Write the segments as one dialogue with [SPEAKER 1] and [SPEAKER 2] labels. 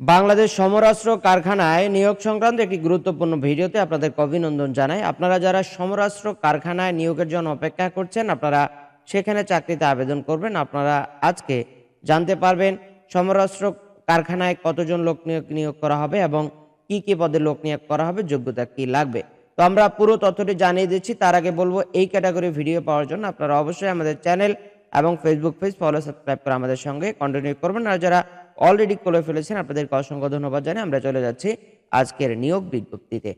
[SPEAKER 1] বাংলাদেশ সমরাস্ত্র কারখানায় নিয়োগ সংক্রান্ত একটি গুরুত্বপূর্ণ ভিডিওতে আপনাদের অভিনন্দন জানাই। আপনারা যারা সমরাস্ত্র কারখানায় নিয়োগের জন্য অপেক্ষা করছেন, আপনারা সেখানে চাকরিতে আবেদন করবেন। আপনারা আজকে জানতে পারবেন সমরাস্ত্র কারখানায় কতজন লোক নিয়োগ নিয়োগ করা হবে এবং কি কি পদে লোক নিয়োগ করা হবে, যোগ্যতা কি লাগবে। তো আমরা পুরো তথ্যটি জানিয়ে দিচ্ছি। তার আগে বলব, এই ক্যাটাগরি ভিডিও পাওয়ার জন্য আপনারা অবশ্যই আমাদের চ্যানেল এবং ফেসবুক পেজ ফলো সাবস্ক্রাইব করে আমাদের সঙ্গে কন্টিনিউ করবেন। আর যারা অলরেডি করে ফেলেছেন। আপনাদেরকে অসংখ্য ধন্যবাদ জানাই। আমরা চলে যাচ্ছি আজকের নিয়োগ বিজ্ঞপ্তিতে।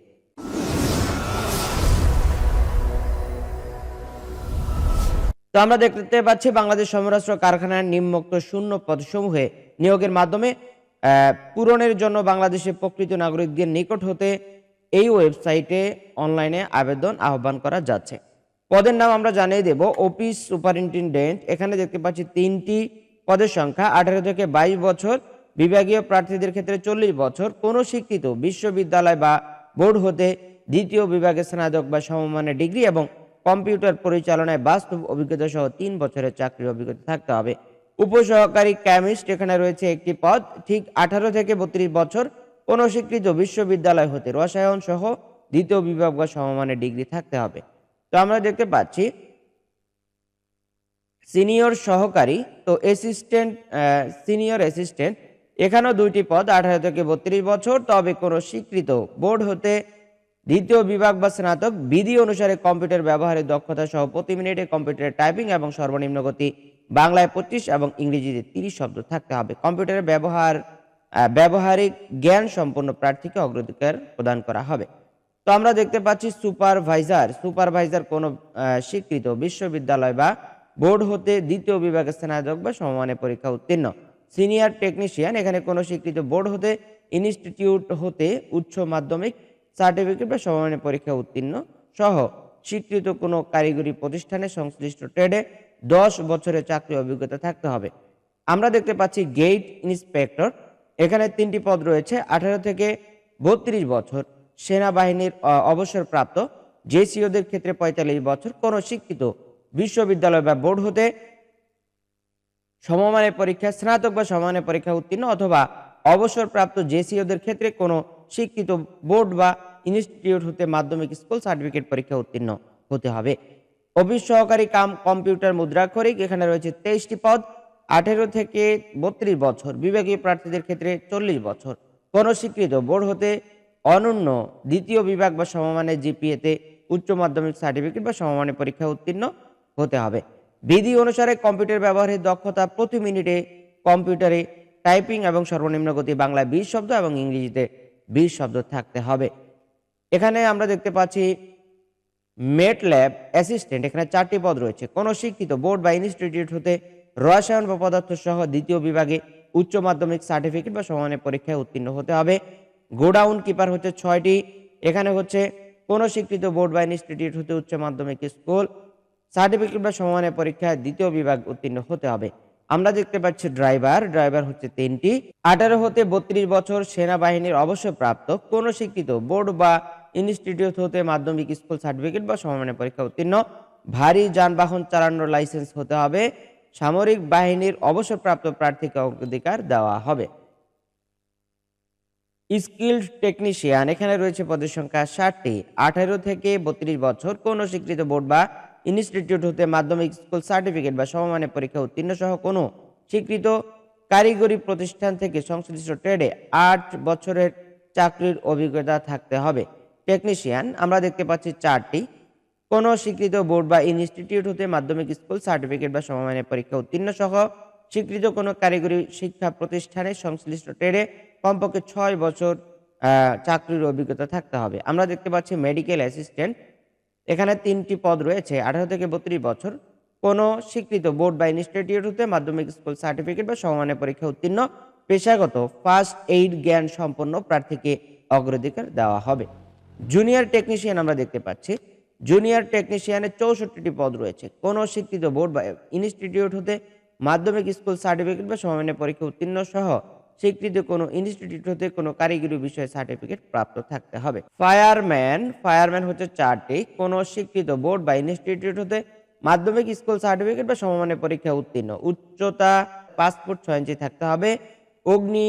[SPEAKER 1] তো আমরা দেখতে পাচ্ছি, বাংলাদেশ সমরাস্ত্র কারখানার নিম্মুক্ত শূন্য পদসমূহে নিয়োগের মাধ্যমে পূরণের জন্য বাংলাদেশের প্রকৃত নাগরিকদের নিকট হতে এই ওয়েবসাইটে অনলাইনে আবেদন আহ্বান করা যাচ্ছে। পদের নাম আমরা জানিয়ে দেব, অফিস সুপারিনটেন্ডেন্ট। এখানে দেখতে পাচ্ছি তিনটি পদের সংখ্যা আঠারো থেকে বাইশ বছর, বিভাগীয় প্রার্থীদের ক্ষেত্রে চল্লিশ বছর, কোনো শিক্ষিত বিশ্ববিদ্যালয় বা বোর্ড হতে দ্বিতীয় বিভাগে স্নাতক বা সমমানের ডিগ্রি এবং কম্পিউটার পরিচালনায় বাস্তব অভিজ্ঞতা সহ তিন বছরের চাকরির অভিজ্ঞতা থাকতে হবে। উপসহকারী কেমিস্ট এখানে রয়েছে একটি পদ, ঠিক আঠারো থেকে বত্রিশ বছর, কোনো স্বীকৃত বিশ্ববিদ্যালয় হতে রসায়ন সহ দ্বিতীয় বিভাগ বা সমমানের ডিগ্রি থাকতে হবে। তো আমরা দেখতে পাচ্ছি সিনিয়র সহকারী তো অ্যাসিস্ট্যান্ট সিনিয়র অ্যাসিস্ট্যান্ট এখানেও দুইটি পদ, আঠারো থেকে বত্রিশ বছর, তবে কোনো স্বীকৃত বোর্ড হতে দ্বিতীয় বিভাগ বা স্নাতক বিধি অনুসারে কম্পিউটার ব্যবহারের দক্ষতা সহ প্রতি মিনিটে কম্পিউটারে টাইপিং এবং সর্বনিম্ন গতি বাংলায় পঁচিশ এবং ইংরেজিতে তিরিশ শব্দ থাকতে হবে। কম্পিউটারের ব্যবহার ব্যবহারিক জ্ঞান সম্পন্ন প্রার্থীকে অগ্রাধিকার প্রদান করা হবে। তো আমরা দেখতে পাচ্ছি সুপারভাইজার। সুপারভাইজার কোনো স্বীকৃত বিশ্ববিদ্যালয় বা বোর্ড হতে দ্বিতীয় বিভাগের স্নাতক বা সমমানের পরীক্ষা উত্তীর্ণ। সিনিয়র টেকনিশিয়ান, এখানে কোনো স্বীকৃত বোর্ড হতে ইনস্টিটিউট হতে উচ্চ মাধ্যমিক সার্টিফিকেট বা সমমানের পরীক্ষা উত্তীর্ণ সহ। স্বীকৃত কোনো কারিগরি প্রতিষ্ঠানে সংশ্লিষ্ট ট্রেডে দশ বছরের চাকরি অভিজ্ঞতা থাকতে হবে। আমরা দেখতে পাচ্ছি গেট ইন্সপেক্টর, এখানে তিনটি পদ রয়েছে, আঠারো থেকে বত্রিশ বছর। সেনাবাহিনীর অবসরপ্রাপ্ত, জেসিওদের ক্ষেত্রে পঁয়তাল্লিশ বছর। কোনো শিক্ষিত বিশ্ববিদ্যালয় বা বোর্ড হতে সমমানের পরীক্ষা, স্নাতক বা সমমানের পরীক্ষা উত্তীর্ণ অথবা অবসরপ্রাপ্ত জেসিওদের ক্ষেত্রে কোনো শিক্ষিত বোর্ড বা ইনস্টিটিউট হতে মাধ্যমিক স্কুল সার্টিফিকেট পরীক্ষা উত্তীর্ণ হতে হবে। অফিস সহকারী কাম, কম্পিউটার মুদ্রাক্ষরিক এখানে রয়েছে তেইশটি পদ, আঠেরো থেকে বত্রিশ বছর, বিভাগীয় প্রার্থীদের ক্ষেত্রে চল্লিশ বছর। কোনো স্বীকৃত বোর্ড হতে অনন্য দ্বিতীয় বিভাগ বা সমমানের জিপিএতে উচ্চ মাধ্যমিক সার্টিফিকেট বা সমমানের পরীক্ষা উত্তীর্ণ হতে হবে। বিধি অনুসারে কম্পিউটার ব্যবহারের দক্ষতা প্রতি মিনিটে কম্পিউটারে টাইপিং এবং সর্বনিম্ন গতি বাংলায় বিশ শব্দ এবং ইংরেজিতে বিশ শব্দ থাকতে হবে। এখানে আমরা দেখতে পাচ্ছি মেট ল্যাব অ্যাসিস্ট্যান্ট। এখানে চারটি পদ রয়েছে। কোনো শিক্ষিত বোর্ড বা ইনস্টিটিউট হতে রসায়ন বা পদার্থ সহ দ্বিতীয় বিভাগে উচ্চ মাধ্যমিক সার্টিফিকেট বা সমানের পরীক্ষায় উত্তীর্ণ হতে হবে। গোডাউন কিপার হচ্ছে ছয়টি। এখানে হচ্ছে কোনো স্বীকৃত বোর্ড বা ইনস্টিটিউট হতে উচ্চ মাধ্যমিক স্কুল সার্টিফিকেট বা সমানের পরীক্ষায় দ্বিতীয় বিভাগ উত্তীর্ণ হতে হবে। আমরা দেখতে পাচ্ছি ড্রাইভার ড্রাইভার হচ্ছে তিনটি। আঠারো হতে বত্রিশ বছর সেনাবাহিনীর অবসরপ্রাপ্ত, কোনো শিক্ষিত, বোর্ড বা ইনস্টিটিউট হতে মাধ্যমিক স্কুল সার্টিফিকেট বা সমমানের পরীক্ষা উত্তীর্ণ। ভারী যানবাহন চালানোর লাইসেন্স হতে হবে। সামরিক বাহিনীর অবসরপ্রাপ্ত প্রার্থীকে অগ্রাধিকার দেওয়া হবে। স্কিল্ড টেকনিশিয়ান, এখানে রয়েছে পদের সংখ্যা ষাটটি। আঠারো থেকে বত্রিশ বছর, কোনো স্বীকৃত বোর্ড বা ইনস্টিটিউট হতে মাধ্যমিক স্কুল সার্টিফিকেট বা সমমানের পরীক্ষা উত্তীর্ণ সহ কোনো স্বীকৃত কারিগরি প্রতিষ্ঠান থেকে সংশ্লিষ্ট ট্রেডে আট বছরের চাকরির অভিজ্ঞতা থাকতে হবে। টেকনিশিয়ান আমরা দেখতে পাচ্ছি চারটি। কোনো স্বীকৃত বোর্ড বা ইনস্টিটিউট হতে মাধ্যমিক স্কুল সার্টিফিকেট বা সমমানের পরীক্ষা উত্তীর্ণ সহ স্বীকৃত কোনো কারিগরি শিক্ষা প্রতিষ্ঠানে সংশ্লিষ্ট ট্রেডে কমপক্ষে ছয় বছর চাকরির অভিজ্ঞতা থাকতে হবে। আমরা দেখতে পাচ্ছি মেডিকেল অ্যাসিস্ট্যান্ট এখানে তিনটি পদ রয়েছে, আঠারো থেকে বত্রিশ বছর। কোনো স্বীকৃত বোর্ড বা ইনস্টিটিউট হতে মাধ্যমিক স্কুল সার্টিফিকেট বা সমমানের পরীক্ষা উত্তীর্ণ, পেশাগত ফার্স্ট এইড জ্ঞান সম্পন্ন প্রার্থীকে অগ্রাধিকার দেওয়া হবে। জুনিয়র টেকনিশিয়ান আমরা দেখতে পাচ্ছি। জুনিয়র টেকনিশিয়ানের চৌষট্টিটি পদ রয়েছে। কোনো স্বীকৃত বোর্ড বা ইনস্টিটিউট হতে মাধ্যমিক স্কুল সার্টিফিকেট বা সমমানের পরীক্ষা উত্তীর্ণ সহ স্বীকৃত কোনো ইনস্টিটিউট হতে কোনো কারিগরি বিষয়ে সার্টিফিকেট প্রাপ্ত থাকতে হবে। ফায়ারম্যান ফায়ারম্যান হচ্ছে চারটি। কোনো স্বীকৃত বোর্ড বা ইনস্টিটিউট হতে মাধ্যমিক স্কুল সার্টিফিকেট বা সমমানের পরীক্ষা উত্তীর্ণ। উচ্চতা পাসপোর্ট ছয় ইঞ্চি থাকতে হবে। অগ্নি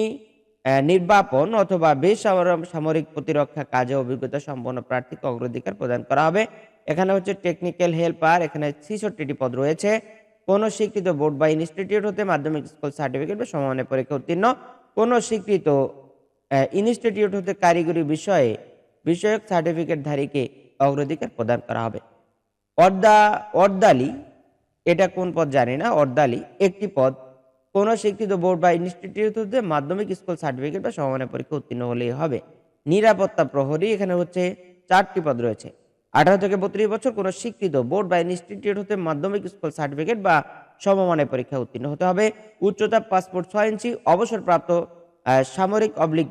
[SPEAKER 1] নির্বাপন অথবা বেসামরিক প্রতিরক্ষা কাজে অভিজ্ঞতা সম্পন্ন প্রার্থীকে অগ্রাধিকার প্রদান করা হবে। এখানে হচ্ছে টেকনিক্যাল হেল্পার এখানে ছিষট্টিটি পদ রয়েছে। কোনো স্বীকৃত বোর্ড বা ইনস্টিটিউট হতে মাধ্যমিক স্কুল সার্টিফিকেট বা সমমানের পরীক্ষা উত্তীর্ণ। কোনো স্বীকৃত ইনস্টিটিউট হতে কারিগরি বিষয়ে বিষয়ক সার্টিফিকেটধারীকে অগ্রাধিকার প্রদান করা হবে। অর্দা, অর্দালি, এটা কোন পদ জানি না, অর্দালি, একটি পদ। কোন শিক্ষিত বোর্ড বা ইনস্টিটিউট হতে মাধ্যমিক স্কুল সার্টিফিকেট বা সমমানের পরীক্ষা উত্তীর্ণ হলেই হবে। নিরাপত্তা প্রহরী এখানে হচ্ছে চারটি পদ রয়েছে। আঠারো থেকে বত্রিশ বছর কোনো স্বীকৃত বোর্ড বা ইনস্টিটিউট হতে মাধ্যমিক স্কুল সার্টিফিকেট বা সমমানের পরীক্ষা উত্তীর্ণ হতে হবে। উচ্চতা পাসপোর্ট ছয় ইঞ্চি, অবসরপ্রাপ্ত সামরিক অবলিক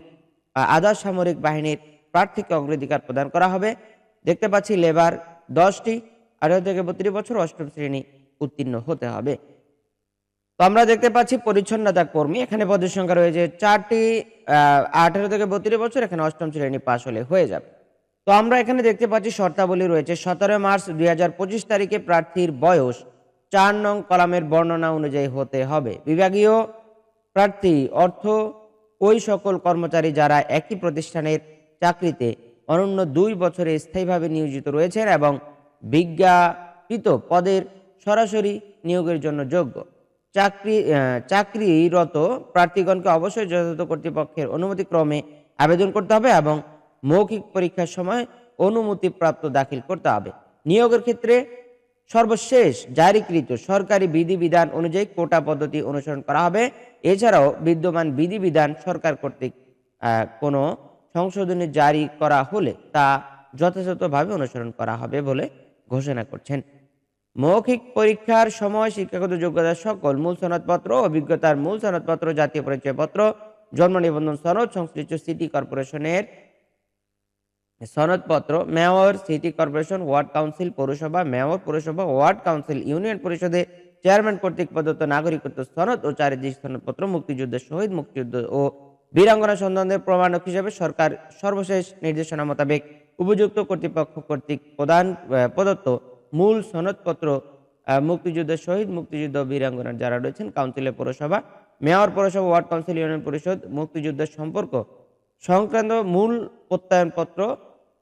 [SPEAKER 1] আধা সামরিক বাহিনীর প্রার্থীকে অগ্রাধিকার প্রদান করা হবে। দেখতে পাচ্ছি লেবার দশটি, আঠারো থেকে বত্রিশ বছর অষ্টম শ্রেণি উত্তীর্ণ হতে হবে। তো আমরা দেখতে পাচ্ছি পরিচ্ছন্নতা কর্মী, এখানে পদের সংখ্যা রয়েছে চারটি আঠারো থেকে বত্রিশ বছর, এখানে অষ্টম শ্রেণি পাশ হলে হয়ে যাবে। তো আমরা এখানে দেখতে পাচ্ছি শর্তাবলী রয়েছে, সতেরো মার্চ দুই হাজার পঁচিশ তারিখে প্রার্থীর বয়স চার নং কলামের বর্ণনা অনুযায়ী হতে হবে। বিভাগীয় প্রার্থী অর্থ, ওই সকল কর্মচারী যারা একই প্রতিষ্ঠানের চাকরিতে অনন্য দুই বছরে স্থায়ীভাবে নিয়োজিত রয়েছেন এবং বিজ্ঞাপিত পদের সরাসরি নিয়োগের জন্য যোগ্য। চাকরি চাকরিরত প্রার্থীগণকে অবশ্যই যথাযথ কর্তৃপক্ষের অনুমতিক্রমে আবেদন করতে হবে এবং মৌখিক পরীক্ষার সময় অনুমতিপ্রাপ্ত দাখিল করতে হবে। নিয়োগের ক্ষেত্রে সর্বশেষ জারিকৃত সরকারি বিধিবিধান অনুযায়ী কোটা পদ্ধতি অনুসরণ করা হবে। এছাড়াও বিদ্যমান বিধিবিধান সরকার কর্তৃক কোনো সংশোধনী জারি করা হলে তা যথাযথভাবে অনুসরণ করা হবে বলে ঘোষণা করছেন। মৌখিক পরীক্ষার সময় শিক্ষাগত যোগ্যতার সকল মূল সনদপত্র, অভিজ্ঞতার মূল সনদপত্র, জাতীয় পরিচয়পত্র, জন্ম নিবন্ধন সনদ, সংশ্লিষ্ট সিটি কর্পোরেশনের সনদপত্র mayor city corporation ward council পৌরসভা মেয়র পৌরসভা ওয়ার্ড কাউন্সিল ইউনিয়ন পরিষদে চেয়ারম্যান কর্তৃক প্রদত্ত নাগরিকত্ব সনদ ও চারিদিক সনদপত্র মুক্তিযুদ্ধের শহীদ মুক্তিযুদ্ধ ও বীরাঙ্গনা সন্ধানের প্রমাণক হিসেবে সরকার সর্বশেষ নির্দেশনা মোতাবেক উপযুক্ত কর্তৃপক্ষ কর্তৃক প্রদান প্রদত্ত মূল সনদপত্র আহ, মুক্তিযুদ্ধের শহীদ মুক্তিযুদ্ধ বীরাঙ্গনার যারা রয়েছেন কাউন্সিলের পৌরসভা মেয়র পৌরসভা ওয়ার্ড কাউন্সিল ইউনিয়ন পরিষদ মুক্তিযুদ্ধের সম্পর্ক সংক্রান্ত মূল প্রত্যয়নপত্র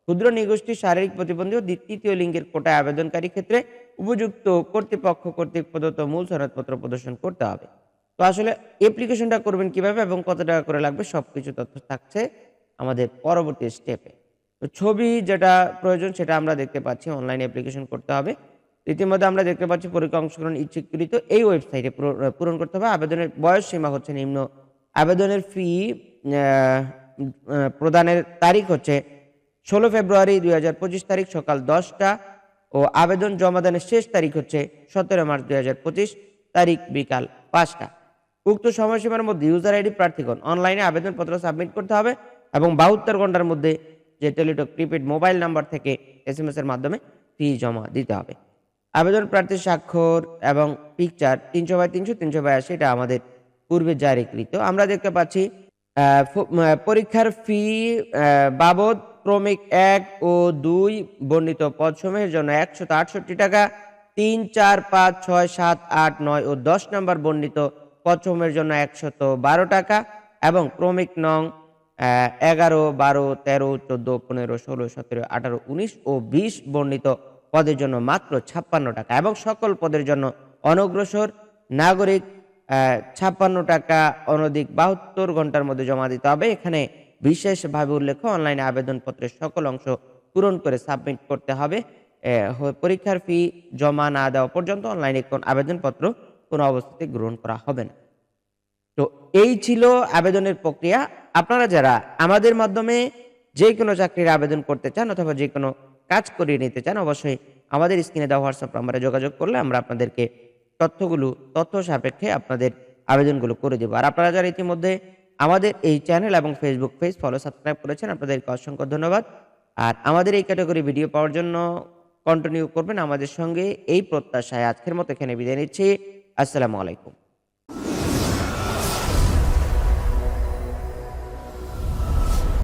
[SPEAKER 1] ক্ষুদ্র নিগোষ্ঠী শারীরিক প্রতিবন্ধী ও তৃতীয় লিঙ্গের কোটায় আবেদনকারী ক্ষেত্রে উপযুক্ত কর্তৃপক্ষ কর্তৃক প্রদত্ত মূল সনদপত্র প্রদর্শন করতে হবে। তো আসলে অ্যাপ্লিকেশনটা করবেন কীভাবে এবং কত টাকা করে লাগবে সব কিছু তথ্য থাকছে আমাদের পরবর্তী স্টেপে তো ছবি যেটা প্রয়োজন সেটা আমরা দেখতে পাচ্ছি অনলাইন অ্যাপ্লিকেশন করতে হবে। ইতিমধ্যে আমরা দেখতে পাচ্ছি পরীক্ষা অংশগ্রহণ ইচ্ছুকৃত এই ওয়েবসাইটে পূরণ করতে হবে। আবেদনের বয়স সীমা হচ্ছে নিম্ন। আবেদনের ফি প্রদানের তারিখ হচ্ছে ষোলো ফেব্রুয়ারি দুই হাজার পঁচিশ তারিখ সকাল দশটা ও আবেদন জমাদানের শেষ তারিখ হচ্ছে সতেরো মার্চ দুই হাজার পঁচিশ তারিখ বিকাল পাঁচটা। উক্ত সময়সীমার মধ্যে ইউজার আইডি প্রার্থীগণ অনলাইনে আবেদনপত্র সাবমিট করতে হবে এবং বাহাত্তর ঘণ্টার মধ্যে যে টেলিটক প্রিপেড মোবাইল নাম্বার থেকে এস এম এর মাধ্যমে ফি জমা দিতে হবে। আবেদন প্রার্থীর স্বাক্ষর এবং পিকচার তিনশো বাই তিনশো তিনশো বাই আশি, এটা আমাদের পূর্বে জারিকৃত। আমরা দেখতে পাচ্ছি পরীক্ষার ফি বাবদ ক্রমিক এক ও দুই বর্ণিত পদসমূহের জন্য একশত আটষট্টি টাকা, তিন, চার, পাঁচ, ছয়, সাত, আট, নয় ও দশ নম্বর বর্ণিত পদসমূহের জন্য একশত বারো টাকা এবং ক্রমিক নং এগারো, বারো, তেরো, চোদ্দ, পনেরো, ষোলো, সতেরো, আঠারো, উনিশ ও বিশ বর্ণিত পদের জন্য মাত্র ছাপ্পান্ন টাকা এবং সকল পদের জন্য অনগ্রসর, নাগরিক ছাপ্পান্ন টাকা, অনধিক বাহাত্তর ঘণ্টার মধ্যে জমা দিতে হবে। এখানে বিশেষভাবে উল্লেখ অনলাইনে আবেদনপত্রের সকল অংশ পূরণ করে সাবমিট করতে হবে। পরীক্ষার ফি জমা না দেওয়া পর্যন্ত অনলাইনে কোন আবেদনপত্র কোনো অবস্থাতে গ্রহণ করা হবে না। তো এই ছিল আবেদনের প্রক্রিয়া। আপনারা যারা আমাদের মাধ্যমে যে কোনো চাকরির আবেদন করতে চান অথবা যে কোনো কাজ করিয়ে নিতে চান, অবশ্যই আমাদের স্ক্রিনে দেওয়া হোয়াটসঅ্যাপ নাম্বারে যোগাযোগ করলে আমরা আপনাদেরকে তথ্যগুলো, তথ্য সাপেক্ষে আপনাদের আবেদনগুলো করে দেবো। আর আপনারা যারা ইতিমধ্যে আমাদের এই চ্যানেল এবং ফেসবুক পেজ ফলো সাবস্ক্রাইব করেছেন, আপনাদেরকে অসংখ্য ধন্যবাদ। আর আমাদের এই ক্যাটাগরি ভিডিও পাওয়ার জন্য কন্টিনিউ করবেন আমাদের সঙ্গে এই প্রত্যাশায়। আজকের মতো এখানে বিদায় নিচ্ছি। আসসালামু আলাইকুম।